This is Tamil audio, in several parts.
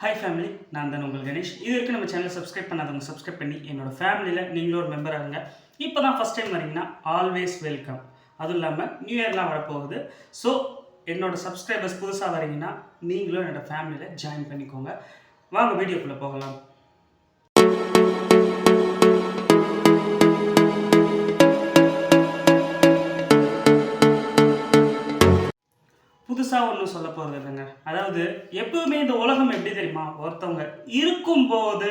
ஹாய் ஃபேமிலி நான் தான் உங்கள் கணேஷ். இது வரைக்கும் நம்ம சேனல் சப்ஸ்கிரைப் பண்ணாதவங்க சப்ஸ்கிரைப் பண்ணி என்னோட ஃபேமிலியில் நீங்களும் ஒரு மெம்பர் ஆகுங்க இப்போ தான் ஃபஸ்ட் டைம் வரீங்கன்னா ஆல்வேஸ் வெல்கம் அதுவும் இல்லாமல் நியூ இயர்லாம் வரப்போகுது. ஸோ என்னோட சப்ஸ்கிரைபர்ஸ் புதுசாக வரீங்கன்னா நீங்களும் என்னோடய ஃபேமிலியில் ஜாயின் பண்ணிக்கோங்க. வாங்க வீடியோக்குள்ளே போகலாம். புதுசாக ஒன்றும் சொல்ல போகிறது இல்லைங்க. அதாவது எப்பவுமே இந்த உலகம் எப்படி தெரியுமா? ஒருத்தவங்க இருக்கும்போது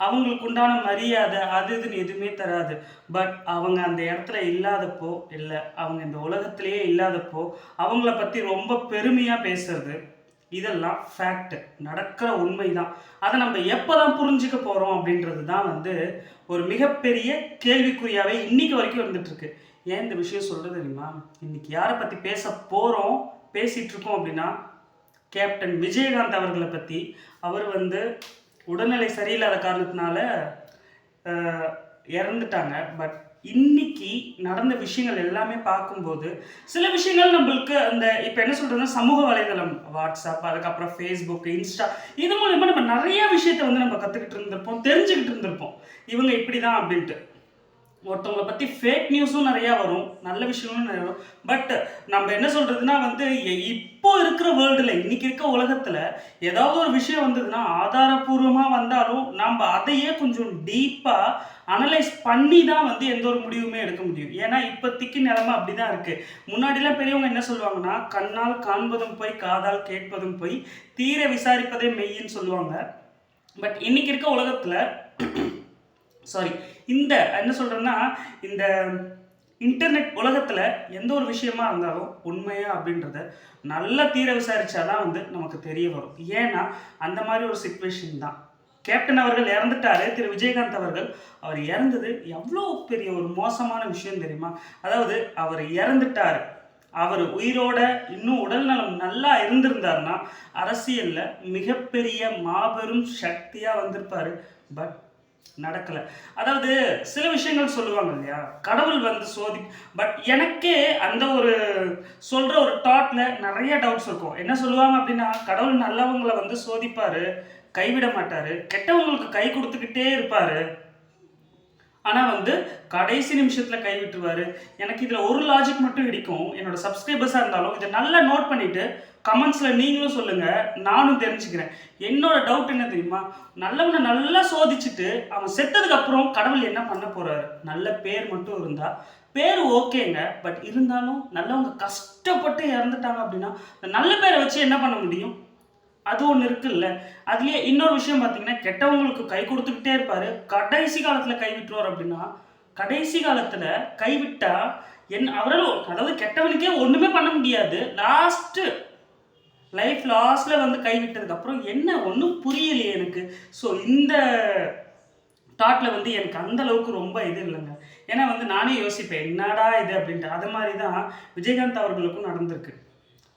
அவங்களுக்கு உண்டான மரியாதை அது இதுன்னு எதுவுமே தராது. பட் அவங்க அந்த இடத்துல இல்லாதப்போ இல்லை அவங்க இந்த உலகத்திலேயே இல்லாதப்போ அவங்கள பற்றி ரொம்ப பெருமையாக பேசுறது இதெல்லாம் ஃபேக்ட் நடக்கிற உண்மை தான் அதை நம்ம எப்போ தான் புரிஞ்சுக்க போகிறோம் அப்படின்றது தான் வந்து ஒரு மிகப்பெரிய கேள்விக்குறியாகவே இன்னைக்கு வரைக்கும் இருந்துகிட்ருக்கு ஏன் இந்த விஷயம் சொல்கிறது தெரியுமா? இன்னைக்கு யாரை பற்றி பேச போகிறோம் பேசிகிட்டு இருக்கோம் அப்படின்னா கேப்டன் விஜயகாந்த் அவர்களை பற்றி அவர் வந்து உடல்நிலை சரியில்லாத காரணத்தினால இறந்துட்டாங்க. பட் இன்னைக்கு நடந்த விஷயங்கள் எல்லாமே பார்க்கும்போது சில விஷயங்கள் நம்மளுக்கு அந்த இப்போ என்ன சொல்கிறதுன்னா சமூக வலைதளம் வாட்ஸ்அப் அதுக்கப்புறம் ஃபேஸ்புக் இன்ஸ்டா இது மூலயமா நம்ம நிறைய விஷயத்த வந்து நம்ம கற்றுக்கிட்டு இருந்திருப்போம் தெரிஞ்சுக்கிட்டு இருந்திருப்போம். இவங்க இப்படி தான் அப்படின்ட்டு. ஒருத்தவங்களை பற்றி ஃபேக் நியூஸும் நிறையா வரும் நல்ல விஷயங்களும் நிறைய வரும். பட் நம்ம என்ன சொல்கிறதுனா வந்து இப்போ இருக்கிற வேர்ல்டில் இன்னைக்கு இருக்க உலகத்தில் ஏதாவது ஒரு விஷயம் வந்ததுன்னா ஆதாரபூர்வமாக வந்தாலும் நம்ம அதையே கொஞ்சம் டீப்பாக அனலைஸ் பண்ணி தான் வந்து எந்த ஒரு முடிவுமே எடுக்க முடியும். ஏன்னா இப்போதைக்கு நிலமை அப்படி தான் இருக்குது முன்னாடிலாம் பெரியவங்க என்ன சொல்லுவாங்கன்னா கண்ணால் காண்பதும் போய் காதால் கேட்பதும் போய் தீர விசாரிப்பதே மெய்யின்னு சொல்லுவாங்க. பட் இன்னைக்கு இருக்க உலகத்தில் சாரி இந்த என்ன சொல்கிறேன்னா இந்த இன்டர்நெட் உலகத்தில் எந்த ஒரு விஷயமா இருந்தாலும் உண்மையா அப்படின்றத நல்லா தீர விசாரிச்சாதான் வந்து நமக்கு தெரிய வரும். ஏன்னா அந்த மாதிரி ஒரு சுச்சுவேஷன் தான். கேப்டன் அவர்கள் இறந்துட்டாரு. திரு. விஜயகாந்த் அவர்கள் அவர் இறந்தது எவ்வளோ பெரிய ஒரு மோசமான விஷயம் தெரியுமா? அதாவது அவர் இறந்துட்டாரு. அவர் உயிரோட இன்னும் உடல் நலம் நல்லா இருந்திருந்தாருன்னா அரசியலில் மிகப்பெரிய மாபெரும் சக்தியாக வந்திருப்பார். பட் நடக்கலை. அதாவது சில விஷயங்கள் சொல்லுவாங்க இல்லையா? கடவுள் வந்து சோதி பட் எனக்கே அந்த ஒரு சொல்கிற ஒரு தாட்டில் நிறைய டவுட்ஸ் இருக்கும். என்ன சொல்லுவாங்க அப்படின்னா கடவுள் நல்லவங்களை வந்து சோதிப்பார் கைவிட மாட்டார். கெட்டவங்களுக்கு கை கொடுத்துக்கிட்டே இருப்பார். ஆனால் வந்து கடைசி நிமிஷத்தில் கை விட்டுருவாரு. எனக்கு இதில் ஒரு லாஜிக் மட்டும் இடிக்கும். என்னோட சப்ஸ்கிரைபர்ஸாக இருந்தாலும் இதை நல்லா நோட் பண்ணிவிட்டு கமெண்ட்ஸில் நீங்களும் சொல்லுங்கள் நானும் தெரிஞ்சுக்கிறேன். என்னோட டவுட் என்ன தெரியுமா? நல்லவனை நல்லா சோதிச்சுட்டு அவன் செத்ததுக்கப்புறம் கடவுள் என்ன பண்ண போகிறாரு நல்ல பேர் மட்டும் இருந்தால் பேர் ஓகேங்க. பட் இருந்தாலும் நல்லவங்க கஷ்டப்பட்டு இறந்துட்டாங்க அப்படின்னா நல்ல பேரை வச்சு என்ன பண்ண முடியும்? அது ஒன்று இருக்குல்ல. அதுலயே இன்னொரு விஷயம் பார்த்தீங்கன்னா கெட்டவங்களுக்கு கை கொடுத்துக்கிட்டே இருப்பார். கடைசி காலத்தில் கை விட்டுருவார் அப்படின்னா கடைசி காலத்தில் கைவிட்டா என் அவரால் அதாவது கெட்டவனுக்கே ஒன்றுமே பண்ண முடியாது. லாஸ்ட்டு லைஃப் லாஸ்ட்டில் வந்து கைவிட்டதுக்கப்புறம் என்ன? ஒன்றும் புரியலையே எனக்கு. ஸோ இந்த தாட்டில் வந்து எனக்கு அந்த அளவுக்கு ரொம்ப இது இல்லைங்க. ஏன்னா வந்து நானே யோசிப்பேன் என்னடா இது? அப்படின்ட்டு. அது மாதிரி தான் விஜயகாந்த் அவர்களுக்கும் நடந்திருக்கு.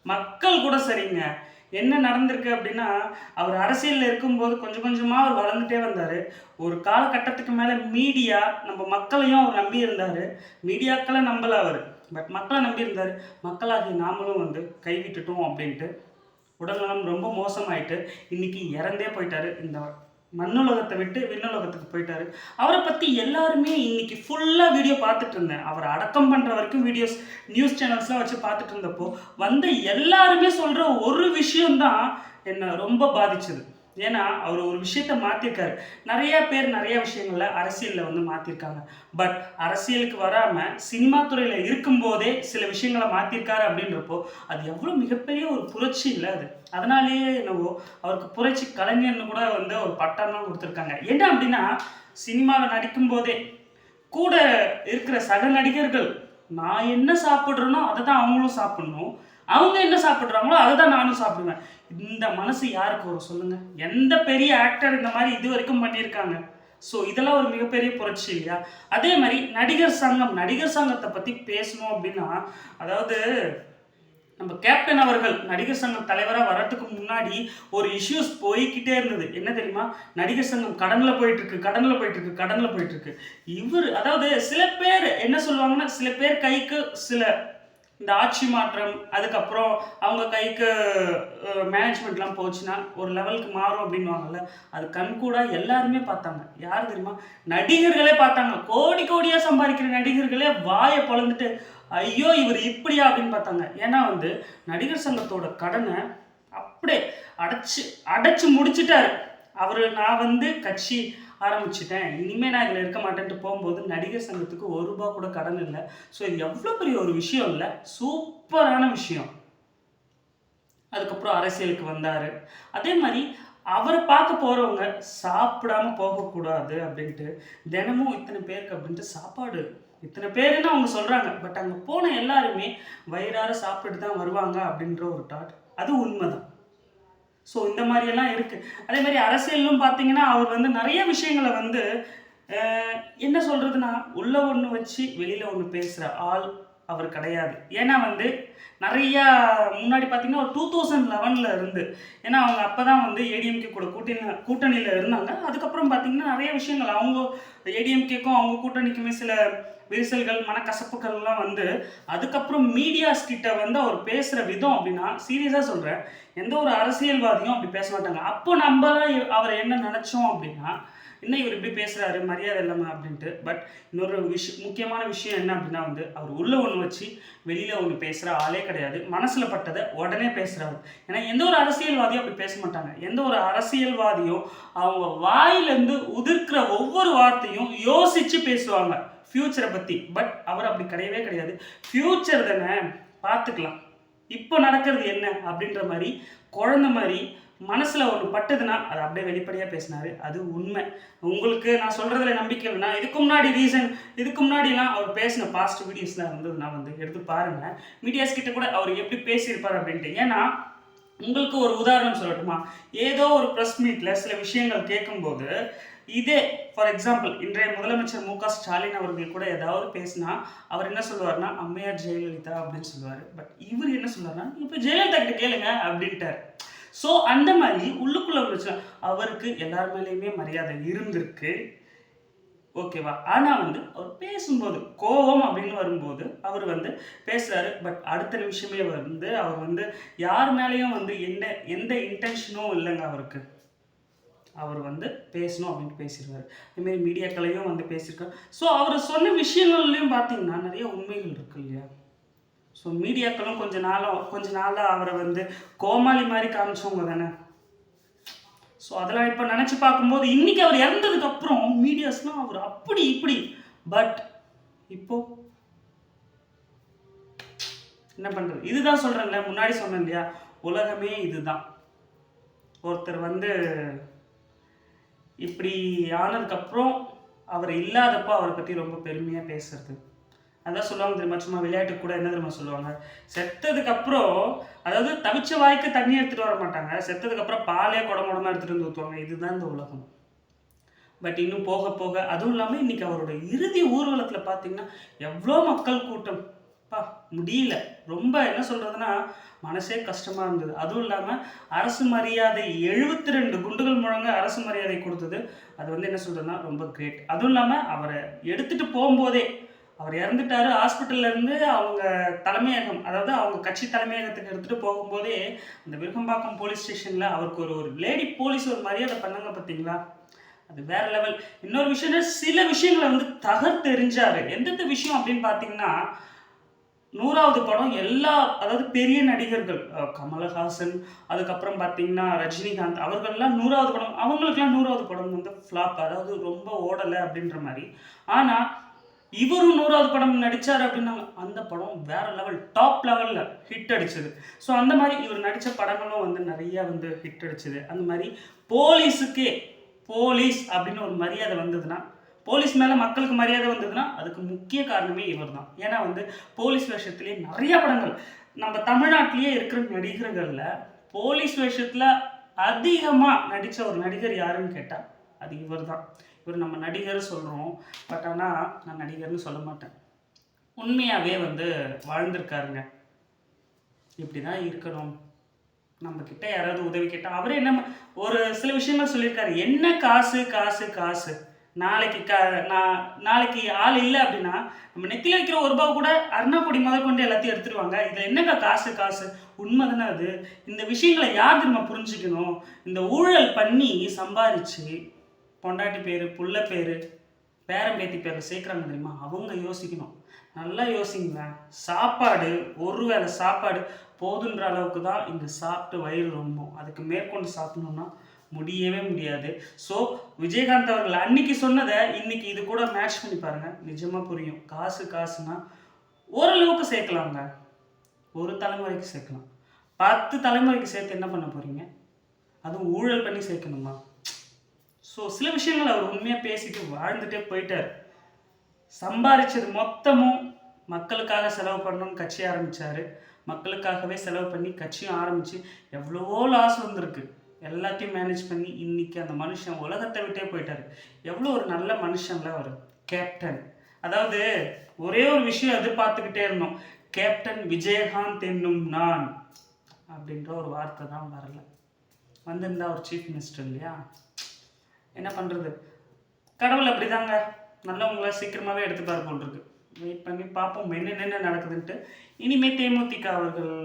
மக்கள் கூட சரிங்க. என்ன நடந்திருக்கு அப்படின்னா அவர் அரசியலில் இருக்கும்போது கொஞ்சம் கொஞ்சமாக அவர் வளர்ந்துட்டே வந்தார். ஒரு காலகட்டத்துக்கு மேலே மீடியா நம்ம மக்களையும் அவர் நம்பி இருந்தார். மீடியாக்களை நம்பலை அவர். பட் மக்களை நம்பி இருந்தார். மக்களாகிய நாமளும் வந்து கைவிட்டுட்டோம் அப்படின்ட்டு உடல்நலம் ரொம்ப மோசமாயிட்டு இன்னைக்கு இறந்தே போயிட்டாரு இந்த மண்ணுலகத்தை விட்டு விண்ணுலகத்துக்கு போயிட்டாரு. அவரை பற்றி எல்லாருமே இன்னைக்கு ஃபுல்லாக வீடியோ பார்த்துட்டு இருந்தேன். அவரை அடக்கம் பண்ணுற வரைக்கும் வீடியோஸ் நியூஸ் சேனல்ஸ்லாம் வச்சு பார்த்துட்டு இருந்தப்போ வந்த எல்லாருமே சொல்கிற ஒரு விஷயம்தான் என்னை ரொம்ப பாதிச்சது. ஏன்னா அவர் ஒரு விஷயத்த மாற்றிருக்காரு நிறைய பேர் நிறைய விஷயங்களில் அரசியலில் வந்து மாற்றிருக்காங்க பட் அரசியலுக்கு வராமல் சினிமா துறையில் இருக்கும்போதே சில விஷயங்களை மாற்றிருக்காரு அப்படின்றப்போ அது எவ்வளோ மிகப்பெரிய ஒரு புரட்சி இல்லை அது. அதனாலேயே என்னவோ அவருக்கு புரட்சி கலைஞர்னு கூட வந்து ஒரு பட்டம்லாம் கொடுத்துருக்காங்க. என்ன அப்படின்னா சினிமாவில் நடிக்கும்போதே கூட இருக்கிற சக நடிகர்கள் நான் என்ன சாப்பிட்றேனோ அதை தான் அவங்களும் சாப்பிடணும். அவங்க என்ன சாப்பிட்றாங்களோ அதை தான் நானும் சாப்பிடுவேன். இந்த மனசு யாருக்கு வரும் சொல்லுங்கள் எந்த பெரிய ஆக்டர் இந்த மாதிரி இது வரைக்கும் பண்ணியிருக்காங்க. ஸோ இதெல்லாம் ஒரு மிகப்பெரிய புரட்சி இல்லையா? அதே மாதிரி நடிகர் சங்கம் நடிகர் சங்கத்தை பற்றி பேசணும் அப்படின்னா அதாவது நம்ம கேப்டன் அவர்கள் நடிகர் சங்கம் தலைவராக வர்றதுக்கு முன்னாடி ஒரு இஷ்யூஸ் போய்கிட்டே இருந்தது. என்ன தெரியுமா? நடிகர் சங்கம் கடன்ல போயிட்டு இருக்கு கடன்ல போயிட்டு இருக்கு கடனில் போயிட்டு இருக்கு இவர் அதாவது சில பேர் என்ன சொல்லுவாங்கன்னா சில பேர் கைக்கு சில இந்த ஆட்சி மாற்றம் அதுக்கப்புறம் அவங்க கைக்கு மேனேஜ்மெண்ட்லாம் போச்சுன்னா ஒரு லெவலுக்கு மாறும் அப்படின்வாங்கல்ல அது கண்கூடா எல்லாருமே பார்த்தாங்க. யார் தெரியுமா? நடிகர்களே பார்த்தாங்க. கோடி கோடியாக சம்பாதிக்கிற நடிகர்களே வாயை பொழந்துட்டு ஐயோ இவர் இப்படியா அப்படின்னு பார்த்தாங்க. ஏன்னா வந்து நடிகர் சங்கத்தோட கடனை அப்படியே அடைச்சு அடைச்சி முடிச்சிட்டாரு. அவர் நான் வந்து கட்சி ஆரம்பிச்சிட்டேன். இனிமேல் நான் இதில் இருக்க மாட்டேன்ட்டு போகும்போது நடிகர் சங்கத்துக்கு ஒரு ரூபா கூட கடன் இல்லை. ஸோ இது எவ்வளோ பெரிய ஒரு விஷயம் இல்லை. சூப்பரான விஷயம். அதுக்கப்புறம் அரசியலுக்கு வந்தார். அதே மாதிரி அவரை பார்க்க போகிறவங்க சாப்பிடாம போகக்கூடாது அப்படின்ட்டு தினமும் இத்தனை பேருக்கு அப்படின்ட்டு சாப்பாடு இத்தனை பேருன்னு அவங்க சொல்கிறாங்க பட் அங்கே போன எல்லாருமே வயிறார சாப்பிட்டுட்டு தான் வருவாங்க அப்படின்ற ஒரு தாட் அது உண்மைதான். ஸோ இந்த மாதிரியெல்லாம் இருக்குது அதே மாதிரி அரசியலும் பார்த்தீங்கன்னா அவர் வந்து நிறைய விஷயங்களை வந்து என்ன சொல்கிறதுனா உள்ள ஒன்று வச்சு வெளியில் ஒன்று பேசுகிற ஆள் அவர் கிடையாது. ஏன்னா வந்து நிறையா முன்னாடி பார்த்தீங்கன்னா ஒரு டூ தௌசண்ட் லெவனில் இருந்து ஏன்னா அவங்க அப்போ தான் வந்து ஏடிஎம்கே கூட கூட்டணி கூட்டணியில் இருந்தாங்க. அதுக்கப்புறம் பார்த்தீங்கன்னா நிறைய விஷயங்கள் அவங்க ஏடிஎம்கேக்கும் அவங்க கூட்டணிக்குமே சில விரிசல்கள் மனக்கசப்புகள்லாம் வந்து அதுக்கப்புறம் மீடியாஸ் கிட்ட வந்து அவர் பேசுகிற விதம் அப்படின்னா சீரியஸாக சொல்கிறேன் எந்த ஒரு அரசியல்வாதியும் அப்படி பேச மாட்டாங்க. அப்போ நம்ம அவரை என்ன நினச்சோம் அப்படின்னா என்ன இவர் இப்படி பேசுகிறாரு மரியாதை இல்லாமல் அப்படின்ட்டு. பட் இன்னொரு விஷயம் முக்கியமான விஷயம் என்ன அப்படின்னா வந்து அவர் உள்ளே ஒன்று வச்சு வெளியில் ஒன்று பேசுகிற ஆளே கிடையாது. மனசில் பட்டதை உடனே பேசுகிறாரு ஏன்னா எந்த ஒரு அரசியல்வாதியும் அப்படி பேச மாட்டாங்க. எந்த ஒரு அரசியல்வாதியும் அவங்க வாயிலேருந்து உதிர்க்கிற ஒவ்வொரு வார்த்தையும் யோசித்து பேசுவாங்க. ஃப்யூச்சரை பற்றி பட் அவர் அப்படி கிடையவே கிடையாது. ஃப்யூச்சர் தானே? பார்த்துக்கலாம். இப்போ நடக்கிறது என்ன? அப்படின்ற மாதிரி குழந்த மாதிரி மனசில் ஒன்று பட்டுதுன்னா அதை அப்படியே வெளிப்படையாக பேசினார். அது உண்மை. உங்களுக்கு நான் சொல்கிறதுல நம்பிக்கை இல்லைன்னா இதுக்கு முன்னாடி ரீசன் இதுக்கு முன்னாடிலாம் அவர் பேசின பாஸ்ட் வீடியோஸ்லாம் இருந்ததுன்னா வந்து எடுத்து பாருங்கள் மீடியாஸ் கிட்ட கூட அவர் எப்படி பேசியிருப்பார் அப்படின்ட்டு. ஏன்னா உங்களுக்கு ஒரு உதாரணம் சொல்லட்டுமா? ஏதோ ஒரு ப்ரெஸ் மீட்டில் சில விஷயங்கள் கேட்கும்போது இதே ஃபார் எக்ஸாம்பிள் இன்றைய முதலமைச்சர் மு க ஸ்டாலின் அவர்கள் கூட ஏதாவது பேசினா அவர் என்ன சொல்லுவார்னா அம்மையார் ஜெயலலிதா அப்படின்னு சொல்லுவார். பட் இவர் என்ன சொல்லுவார்னா இப்போ ஜெயலலிதா கிட்ட கேளுங்க அப்படின்ட்டார். ஸோ அந்த மாதிரி உள்ளுக்குள்ள பிரச்சனை அவருக்கு எல்லார் மேலேயுமே மரியாதை இருந்திருக்கு. ஓகேவா ஆனால் வந்து அவர் பேசும்போது கோபம் அப்படின்னு வரும்போது அவர் வந்து பேசுகிறாரு பட் அடுத்த நிமிஷமே வந்து அவர் வந்து யார் மேலேயும் வந்து என்ன எந்த இன்டென்ஷனும் இல்லைங்க அவருக்கு. அவர் வந்து பேசணும் அப்படின்ட்டு பேசியிருக்காரு இதுமாரி மீடியாக்களையும் வந்து பேசியிருக்காரு. ஸோ அவர் சொன்ன விஷயங்கள்லையும் பார்த்தீங்கன்னா நிறைய உண்மைகள் இருக்கு இல்லையா? ஸோ மீடியாக்களும் கொஞ்ச நாளாக கொஞ்ச நாளாக அவரை வந்து கோமாளி மாதிரி காமிச்சவங்க தானே? ஸோ அதெல்லாம் இப்போ நினச்சி பார்க்கும்போது இன்றைக்கி அவர் இறந்ததுக்கு அப்புறம் மீடியாஸ்லாம் அவர் அப்படி இப்படி. பட் இப்போ என்ன பண்ணுறது இதுதான் சொல்கிறேன்ல முன்னாடி சொன்னேன் இல்லையா? உலகமே இதுதான். ஒருத்தர் வந்து இப்படி ஆனதுக்கப்புறம் அவர் இல்லாதப்போ அவரை பற்றி ரொம்ப பெருமையாக பேசுறது. அதான் சொல்லுவாங்க தெரியுமா சும்மா விளையாட்டு கூட என்ன தெரியுமா சொல்லுவாங்க? செத்ததுக்கு அப்புறம் அதாவது தவிச்ச வாய்க்கு தண்ணி எடுத்துட்டு வர மாட்டாங்க. செத்ததுக்கு அப்புறம் பாலே குடமுடமா எடுத்துட்டு வந்து ஊற்றுவாங்க இதுதான் இந்த உலகம். பட் இன்னும் போக போக அதுவும் இல்லாமல் இன்னைக்கு அவரோட இறுதி ஊர்வலத்தில் பார்த்தீங்கன்னா எவ்வளோ மக்கள் கூட்டம். பா முடியல. ரொம்ப என்ன சொல்கிறதுன்னா மனசே கஷ்டமாக இருந்தது. அதுவும் இல்லாமல் அரசு மரியாதை எழுபத்தி ரெண்டு குண்டுகள் முழங்க அரசு மரியாதை கொடுத்தது. அது வந்து என்ன சொல்கிறதுனா ரொம்ப கிரேட் அதுவும் இல்லாமல் அவரை எடுத்துகிட்டு போகும்போதே அவர் இறந்துட்டாரு ஹாஸ்பிட்டல்ல இருந்து அவங்க தலைமையகம் அதாவது அவங்க கட்சி தலைமையகத்துக்கு எடுத்துட்டு போகும்போதே அந்த விருகம்பாக்கம் போலீஸ் ஸ்டேஷன்ல அவருக்கு ஒரு ஒரு லேடி போலீஸ் ஒரு மரியாதை பண்ணாங்க பார்த்தீங்களா? அது வேற லெவல் இன்னொரு விஷயம் சில விஷயங்களை வந்து தகர்த்தெறிஞ்சாரு எந்தெந்த விஷயம் அப்படின்னு பார்த்தீங்கன்னா நூறாவது படம் எல்லா அதாவது பெரிய நடிகர்கள் கமல்ஹாசன் கமலஹாசன் அதுக்கப்புறம் பார்த்தீங்கன்னா ரஜினிகாந்த் அவர்கள்லாம் நூறாவது படம் அவங்களுக்குலாம் நூறாவது படம் வந்து ஃப்ளாப் அதாவது ரொம்ப ஓடலை அப்படின்ற மாதிரி. ஆனால் இவரும் நூறாவது படம் நடித்தார் அப்படின்னா அந்த படம் வேற லெவல் டாப் லெவலில் ஹிட் அடிச்சது. ஸோ அந்த மாதிரி இவர் நடித்த படங்களும் வந்து நிறைய வந்து ஹிட் அடிச்சது. அந்த மாதிரி போலீஸுக்கே போலீஸ் அப்படின்னு ஒரு மரியாதை வந்ததுன்னா போலீஸ் மேலே மக்களுக்கு மரியாதை வந்ததுன்னா அதுக்கு முக்கிய காரணமே இவர் தான் ஏன்னா வந்து போலீஸ் வேஷத்துலேயே நிறைய படங்கள். நம்ம தமிழ்நாட்டிலேயே இருக்கிற நடிகர்களில் போலீஸ் வேஷத்தில் அதிகமாக நடித்த ஒரு நடிகர் யாருன்னு கேட்டால் அது இவர் தான் இவர் நம்ம நடிகர் சொல்கிறோம் பட் ஆனால் நான் நடிகர்னு சொல்ல மாட்டேன். உண்மையாகவே வந்து வாழ்ந்திருக்காருங்க. இப்படி தான் இருக்கணும்? நம்ம கிட்ட யாராவது உதவி கேட்டால் அவரே என்ன ஒரு சில விஷயங்கள் சொல்லியிருக்காரு. என்ன காசு காசு காசு? நாளைக்கு க நான் நாளைக்கு ஆள் இல்லை அப்படின்னா நம்ம நெத்தியில் வைக்கிற ஒரு ரூபாய் கூட அருணாப்பொடி முதல் கொண்டு எல்லாத்தையும் எடுத்துருவாங்க. இதில் என்னங்க காசு காசு? உண்மை தானே அது? இந்த விஷயங்களை யார் திரும்ப புரிஞ்சுக்கணும்? இந்த ஊழல் பண்ணி சம்பாரிச்சு பொண்டாட்டி பேர் புள்ள பேர் பேரம்பேத்தி பேரில் சேர்க்குறாங்க தெரியுமா அவங்க யோசிக்கணும். நல்லா யோசிங்களேன் சாப்பாடு ஒரு வேளை சாப்பாடு போதுன்ற அளவுக்கு தான் இங்கே சாப்பிட்டு வயிறு ரொம்பும். அதுக்கு மேற்கொண்டு சாப்பிடணும்னா முடியவே முடியாது. ஸோ விஜயகாந்த் அவர்கள் அன்னைக்கு சொன்னதை இன்னைக்கு இது கூட மேட்ச் பண்ணி பாருங்கள் நிஜமாக புரியும். காசு காசுனா ஓரளவுக்கு சேர்க்கலாங்க. ஒரு தலைமுறைக்கு சேர்க்கலாம். பத்து தலைமுறைக்கு சேர்த்து என்ன பண்ண போகிறீங்க அதுவும் ஊழல் பண்ணி சேர்க்கணுமா? ஸோ சில விஷயங்கள் அவர் உண்மையாக பேசிட்டு வாழ்ந்துட்டே போயிட்டார். சம்பாதிச்சது மொத்தமும் மக்களுக்காக செலவு பண்ணணும்னு கட்சி ஆரம்பித்தார் மக்களுக்காகவே செலவு பண்ணி கட்சியும் ஆரம்பித்து எவ்வளவோ லாஸ் வந்திருக்கு. எல்லாத்தையும் மேனேஜ் பண்ணி இன்றைக்கி அந்த மனுஷன் உலகத்தை விட்டே போயிட்டாரு. எவ்வளோ ஒரு நல்ல மனுஷன்ல அவர். கேப்டன் அதாவது ஒரே ஒரு விஷயம் எதிர்பார்த்துக்கிட்டே இருந்தோம். கேப்டன் விஜயகாந்த் என்னும் நான் அப்படின்ற ஒரு வார்த்தை தான் வரல. வந்திருந்தா ஒரு சீஃப் மினிஸ்டர் இல்லையா? என்ன பண்ணுறது கடவுள் அப்படிதாங்க. நல்லவங்கள சீக்கிரமாகவே எடுத்துப்பார் போல் இருக்கு வெயிட் பண்ணி பார்ப்போம். என்னென்ன நடக்குதுன்ட்டு. இனிமேல் தேமுதிக அவர்கள்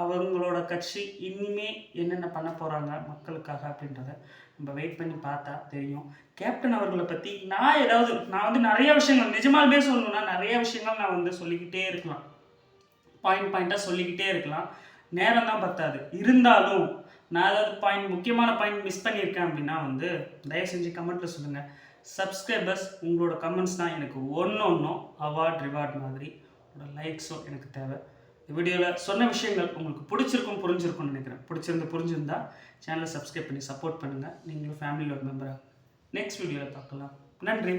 அவங்களோட கட்சி இனிமே என்னென்ன பண்ண போகிறாங்க மக்களுக்காக அப்படின்றத நம்ம வெயிட் பண்ணி பார்த்தா தெரியும். கேப்டன் அவர்களை பற்றி நான் ஏதாவது நான் வந்து நிறைய விஷயங்கள் நிஜமாலுமே சொல்லணும்னா நிறைய விஷயங்கள் நான் வந்து சொல்லிக்கிட்டே இருக்கலாம். பாயிண்ட் பாயிண்ட்டாக சொல்லிக்கிட்டே இருக்கலாம். நேரம் தான் பத்தாது. இருந்தாலும் நான் ஏதாவது பாயிண்ட் முக்கியமான பாயிண்ட் மிஸ் பண்ணியிருக்கேன் அப்படின்னா வந்து தயவு செஞ்சு கமெண்ட்டில் சொல்லுங்கள் சப்ஸ்கிரைபர்ஸ் உங்களோட கமெண்ட்ஸ் தான் எனக்கு ஒன்று ஒன்றும் அவார்ட் ரிவார்ட் மாதிரி உங்களோட லைக்ஸும் எனக்கு தேவை. இந்த வீடியோவில் சொன்ன விஷயங்கள் உங்களுக்கு பிடிச்சிருக்கும் புரிஞ்சிருக்கும்னு நினைக்கிறேன். பிடிச்சிருந்து புரிஞ்சிருந்தா சேனலை சப்ஸ்கிரைப் பண்ணி சப்போர்ட் பண்ணுங்கள் நீங்களும் ஃபேமிலியில் ஒரு மெம்பராக நெக்ஸ்ட் வீடியோவில் பார்க்கலாம். நன்றி.